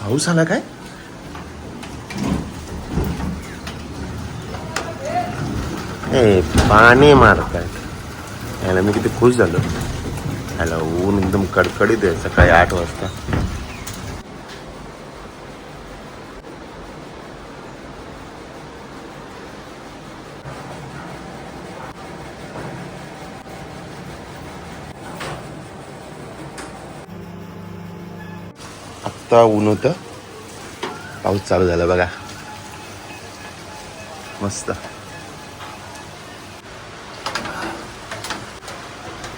पाऊस आला काय? ए पाणी मारताय याला मी किती खुश झालो. याला ऊन एकदम कडकडीत आहे सकाळी आठ वाजता. आत्ता ऊन होतं. पाऊस चालू झाला बघा. मस्त.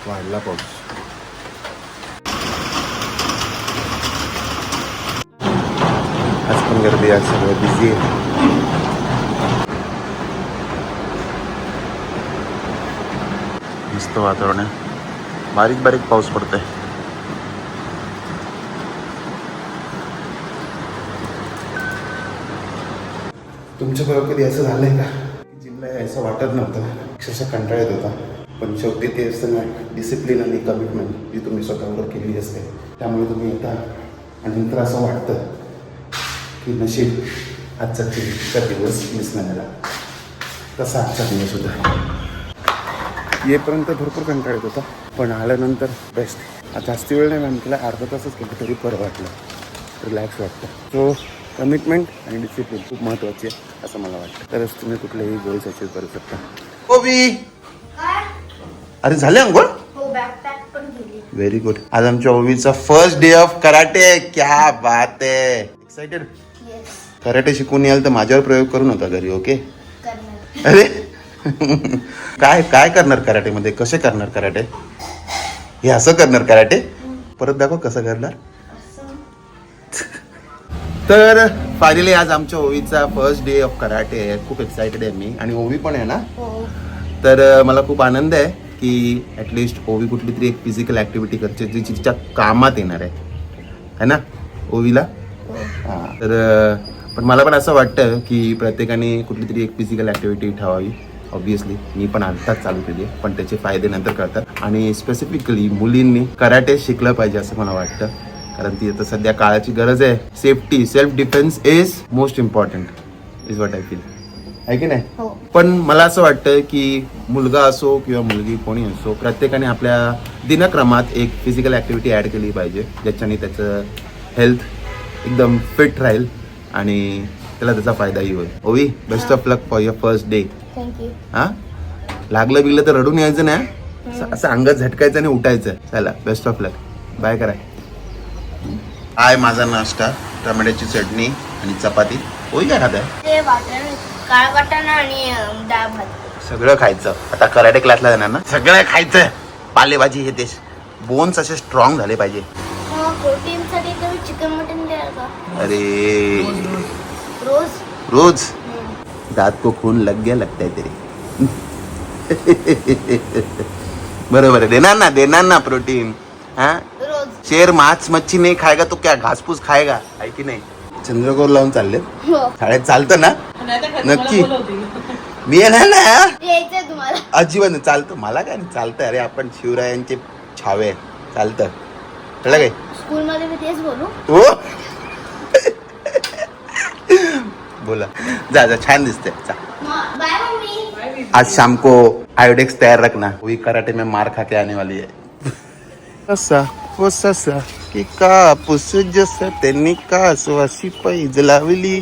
वाढला पाऊस. आज पण गर्दी आहे सगळं बिझी आहे. मस्त वातावरण आहे. बारीक बारीक पाऊस पडतोय. तुमच्या बरोबर कधी असं झालंय का? जिमला यायचं वाटत नव्हतं. अक्षरशः कंटाळ येत होता. पण शेवटी ते असतं ना डिसिप्लिन आणि कमिटमेंट जी तुम्ही स्वतःवर केली असते त्यामुळे तुम्ही येता आणि नंतर असं वाटतं की नशीब आजचा दिवसचा दिवस मिस नाही झाला. तसा आजचा दिवस होता. येपर्यंत भरपूर कंटाळ येत होता. पण आल्यानंतर बेस्ट आता जास्ती वेळ नाही मॅम तिला अर्धा तासच केलं तरी बरं वाटलं. रिलॅक्स वाटतं. सो कमिटमेंट आणि डिसिप्लिन खूप महत्त्वाची आहे असं मला वाटतं. तरच तुम्ही कुठलेही गोल्स अचीव करू शकता. ओबी अरे झाले अंघोळ? हो व्हेरी गुड आज आमच्या ओवीचा फर्स्ट डे ऑफ कराटे क्या बात आहे. एक्साइटेड येस कराटे शिकून याल तर माझ्यावर प्रयोग करू नका घरी ओके करणार. अरे. काय काय करणार कराटेमध्ये कसे करणार कराटे हे असं करणार कराटे परत दाखव कसं करणार? तर फायनली आज आमच्या ओवीचा फर्स्ट डे ऑफ कराटे आहे. खूप एक्सायटेड आहे मी. आणि ओवी पण आहे ना? हो. तर मला खूप आनंद आहे की ॲटलिस्ट ओवी कुठली तरी एक फिजिकल ॲक्टिव्हिटी करते जी तिच्या कामात येणार आहे. है ना? ओवीला? हो. हां. तर पण मला पण असं वाटतं की प्रत्येकाने कुठली तरी एक फिजिकल ॲक्टिव्हिटी ठेवावी. ऑब्विसली मी पण आत्ताच चालू केली पण त्याचे फायदे नंतर कळतात. आणि स्पेसिफिकली मुलींनी कराटे शिकलं पाहिजे असं मला वाटतं. कारण ती आता सध्या काळाची गरज आहे. Safety self defence is most important is what I feel आहे की नाही? हो. पण मला असं वाटतं की मुलगा असो किंवा मुलगी कोणी असो प्रत्येकाने आपल्या दिनक्रमात एक फिजिकल ॲक्टिव्हिटी ॲड केली पाहिजे ज्याच्याने त्याचं हेल्थ एकदम फिट राहील आणि त्याला त्याचा फायदाही होईल. Ovi best of luck for your first day हां? लागलं बिगलं तर रडून यायचं नाही? असं अंगात झटकायचं आणि उठायचं. चला बेस्ट ऑफ लक बाय करा. हाय माझा नाश्ता टमाट्याची चटणी आणि चपाती. होई काय खात आहे ते वाटण काळ वाटाणा आणि अं, डाळ भात. सगळं खायचं. आता कराटे क्लासला जाणार ना? सगळं खायचं. पालेभाजी हे ते बोन्स असे स्ट्रॉंग झाले पाहिजे. प्रोटीनसाठी तुम्ही चिकन मटन द्याल का? अरे. रोज? रोज. दात को खून लग गया लगता है तेरे. बरोबर आहे देणार ना देणार ना प्रोटीन हा? शेर मांस मच्छी नाही खायगा तो क्या घासपूस खायगा? आहे की नाही? चंद्रकोर लावून चालले. हो. शाळेत चालतं ना? नक्की. नक्की मी येणार ना अजिबात नाही. चालतं. मला काय नाही चालतं अरे आपण शिवरायांचे छावे. चालतं. कळलं काय? स्कूलमध्ये मी तेच बोलू. हो? बोला. जा जा छान दिसते मम्मी. आज शाम को आयोडेक्स तैयार रखना. वही कराटे में मार खा के आने वाली है. हो ससा की कापूस जसा त्यांनी कासवाशी पैज लावली.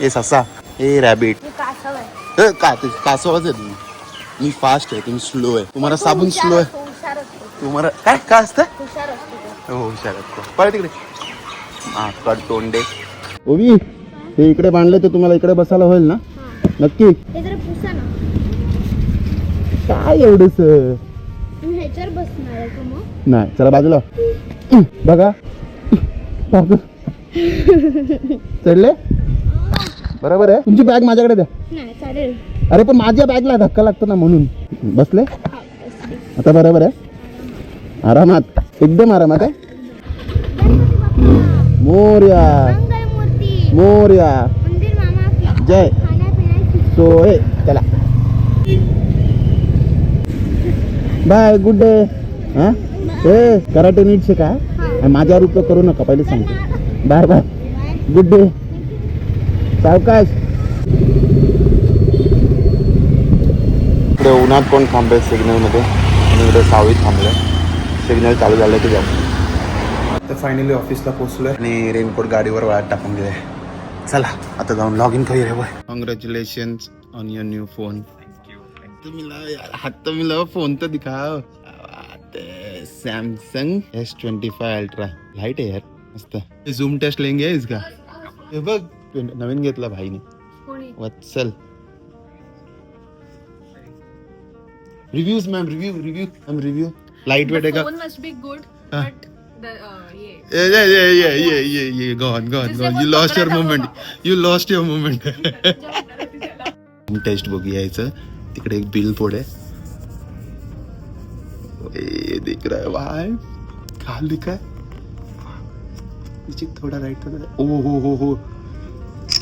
ए ससा ए रॅबिट मी कासव आहे. का ते कासवाच आहे तुम्ही. मी फास्ट आहे तुम्ही स्लो आहे. तुम्हाला साबून स्लो आहे. तुम्हाला काय काय असतं. हो हुशार असतो. पळ तिकडे. हा तोंडे. ओवी इकडे बांधले तर तुम्हाला इकडे बसायला होईल ना. नक्की. जरा पुसा ना. काय तुम्ही ह्याच्यावर बसणार आहे का नाही चला बाजूला. बघा. बाजू. चढले? बरोबर आहे. तुमची बॅग माझ्याकडे द्या. अरे पण माझ्या बॅगला धक्का लागतो ना म्हणून. बसले. आता बरोबर आहे. आरामात. एकदम आरामात आहे. मोर्या. मोर्या. जय. सोय चला. बाय गुड डे हा? ए कराटे नीट शिका आणि माझ्यावर उपयोग करू नका पहिले सांगतो. बाय बाय गुड डे सावकाश इकडे उन्हात पण थांबले सिग्नलमध्ये? आणि इकडे सावळीत थांबले सिग्नल चालू झालं की जाऊ? तर फायनली ऑफिसला पोहोचलोय. आणि रेनकोट गाडीवर वाळत टाकून दिले चला आता जाऊन लॉग इन करूया बघ congratulation on your new phone तुम्ही हात तर मी फोन तर दिखाव. Samsung S twenty five ultra light आहे यार मस्त झूम टेस्ट लेंगे इसका हे बघ नवीन घेतला भाईने Vatsal reviews ma'am review review ma'am review light weight आहे का phone must be good, Ah. but the uh, yeah. Yeah, yeah, yeah, yeah, yeah, yeah, yeah. Go on, go on, go on. You lost your moment. You lost your moment. Test बघू यायचं तिकडे एक bill पुढे ए, दिख रहा है भाई। खाल लिखा है। थोड़ा राइट थोड़ा ओ हो हो हो।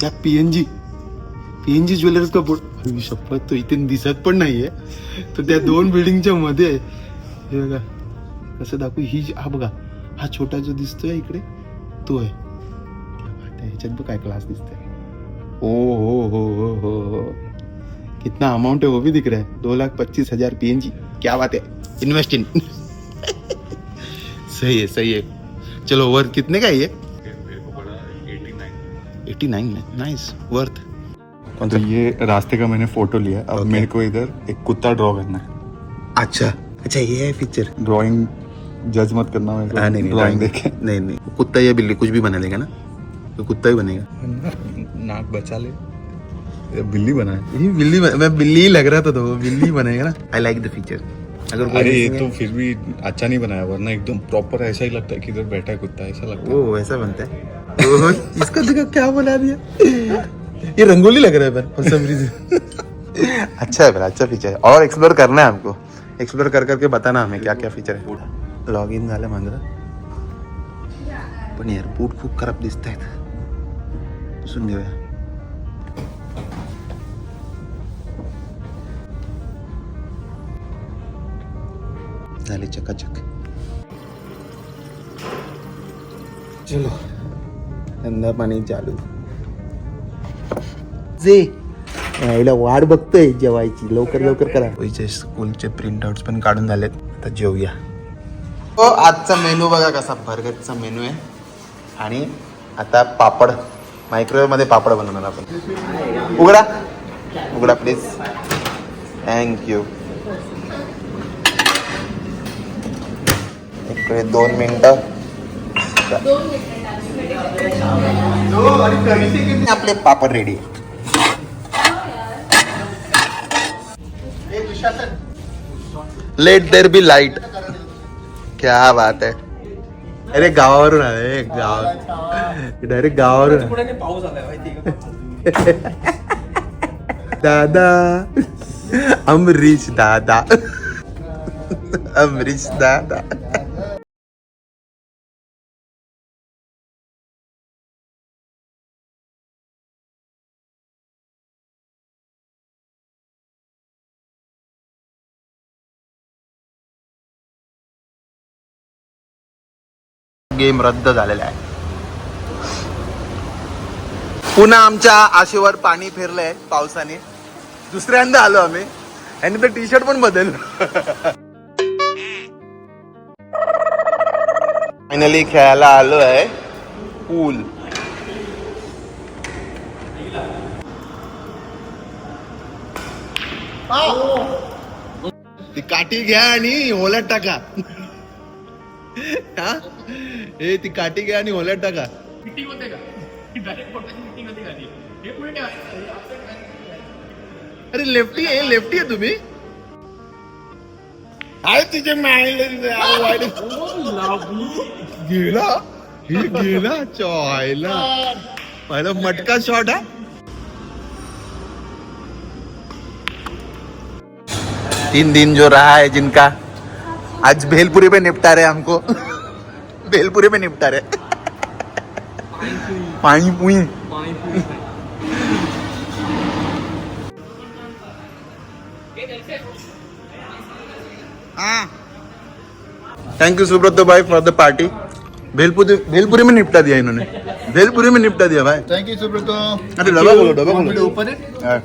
क्या पीएनजी पीएनजी ज्वेलर्स का बोर्ड। अरे शपथ तो इथे दिसत पण नाहीये तर त्या दोन बिल्डिंगच्या मध्ये आहे. हे बघा कसं दाखवू ही जी- हा बघा हा छोटा जो दिसतोय इकडे तो आहे ह्याच्यात बघ काय क्लास दिसतोय। ओ हो हो हो हो हो। कितना अमाउंट है वो भी दिख रहा है। दो लाख पच्चीस हजार पीएनजी क्या बात है। इन्वेस्ट इन सही है सही है। चलो वर्थ कितने का है ये? एटी नाइन में। नाइस वर्थ तो ये रास्ते का मैंने फ़ोटो लिया अब Okay. मेरे को इधर एक कुत्ता ड्रॉ करना है। अच्छा। अच्छा ये है फीचर ड्राइंग जज मत करना मेरे हाँ नहीं नहीं ड्राइंग देखे। नहीं नहीं। कुत्ता या बिल्ली कुछ भी बना देगा ना। तो कुत्ता ही बनेगा। नाक बचा ले। बिल्ली बना है। ये बिल्ली बन- मैं बिल्ली ही लग रहा था तो बिल्ली बनेगा ना। आई लाइक द फीचर अगर अरे ये तो फिर भी अच्छा नहीं बनाया वरना एकदम प्रॉपर ऐसा ही लगता है कि इधर बैठा है कुत्ता ऐसा लगता है। वो वैसा बनता है। इसका देखा क्या बना दिया। ये रंगोली लग रहा है फॉर सम रीजन अच्छा है अच्छा फीचर है। और एक्सप्लोर करना है हमको। एक्सप्लोर कर करके बताना हमें क्या क्या फीचर है। लॉग इन झालं माझं पण यार बूट खूप खराब दिसत आहेत पुसून घेऊया झाले चकाचक चलो धंदा पाणी चालू जे यायला वाट बघतोय जेवायची लवकर लवकर करा पैसे स्कूलचे प्रिंटआउट्स पण काढून झालेत आता जेवूया हो आजचा मेनू बघा कसा बर्गरचा मेनू आहे आणि आता पापड मायक्रोवेव्हमध्ये पापड बनवणार आपण उघडा उघडा प्लीज थँक्यू इकडे दोन मिनिटं आपले पापड ready let there be light क्या बात आहे अरे गावावरून आले गाव। डायरेक्ट गावावरून दादा अमरीश दादा। अमरीश दादा। गेम रद्द झालेला आहे. पुन्हा आमच्या आशेवर पाणी फिरलंय पावसाने. दुसऱ्यांदा आलो आम्ही. आणि तर टी शर्ट पण बदललं. फायनली खेळायला आलो आहे पूल ती काठी घ्या आणि ओलट टाका. हा? हे। ती काठी घ्या आणि होल्यात टाका अरे लेफ्टी आहे लेफ्टी आहे तुम्ही? आहे तिचे गेला हे गेला चॉयला पहिला मटका शॉट हा। तीन दिन जो रहा है जिनका आज भेलपुरी पे निपटा रहे हमको। भेलपुरी पे निपटा रहे। पानी पुई थैंक यू सुब्रत भाई for the party bhelpuri bhelpuri में निपटा दिया इन्होंने। भेलपुरी में निपटा दिया भाई। थैंक यू सुब्रतो अरे डबा बोलो डबा बोलो। ऊपर है। हाँ.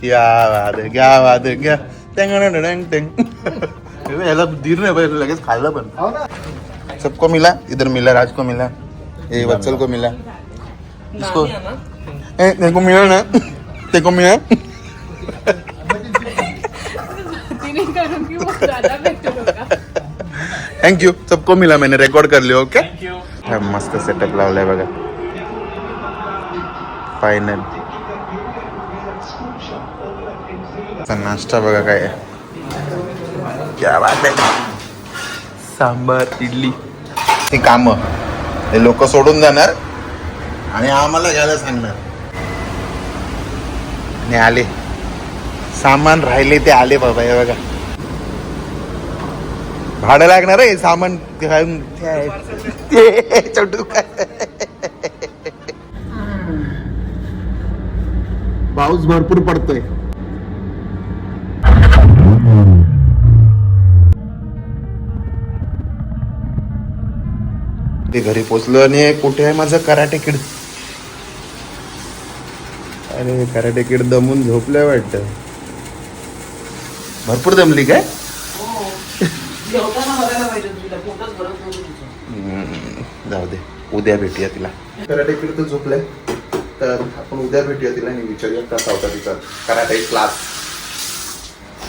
क्या बात है क्या बात है क्या? टेंग टेंग टेंग याला धीर नाही पाहिजे लगेच खाल्लं पण हो ना। सबको मिला इधर मिला राज को मिला ये वत्सल को मिला। इसको ए, तेरे को मिला ना? तेरे को मिला? थँक यू सबको मिला मैंने रेकॉर्ड कर लिया ओके हा मस्त सेटअप लावलाय बघा। फायनल नाश्ता बघा काय. क्या बात आहे. सांबार इडली. ती काम. हे लोक सोडून जाणार आणि आम्हाला घ्यायला सांगणार. आणि आले. सामान राहिले ते आले बाबा हे बघा. भाडं लागणार आहे सामान घेऊन ते छोटू पाऊस भरपूर पडतोय. ते घरी पोचलो आणि कुठे आहे माझं कराटे किड? अरे कराटे किड दमून झोपलंय वाटतं. भरपूर दमली काय? हम्म, जाऊ दे. उद्या भेटूया तिला. कराटे किड तर झोपलंय. तर आपण उद्या भेटूया तिला आणि विचारूया कसा होता तिचा कराटे क्लास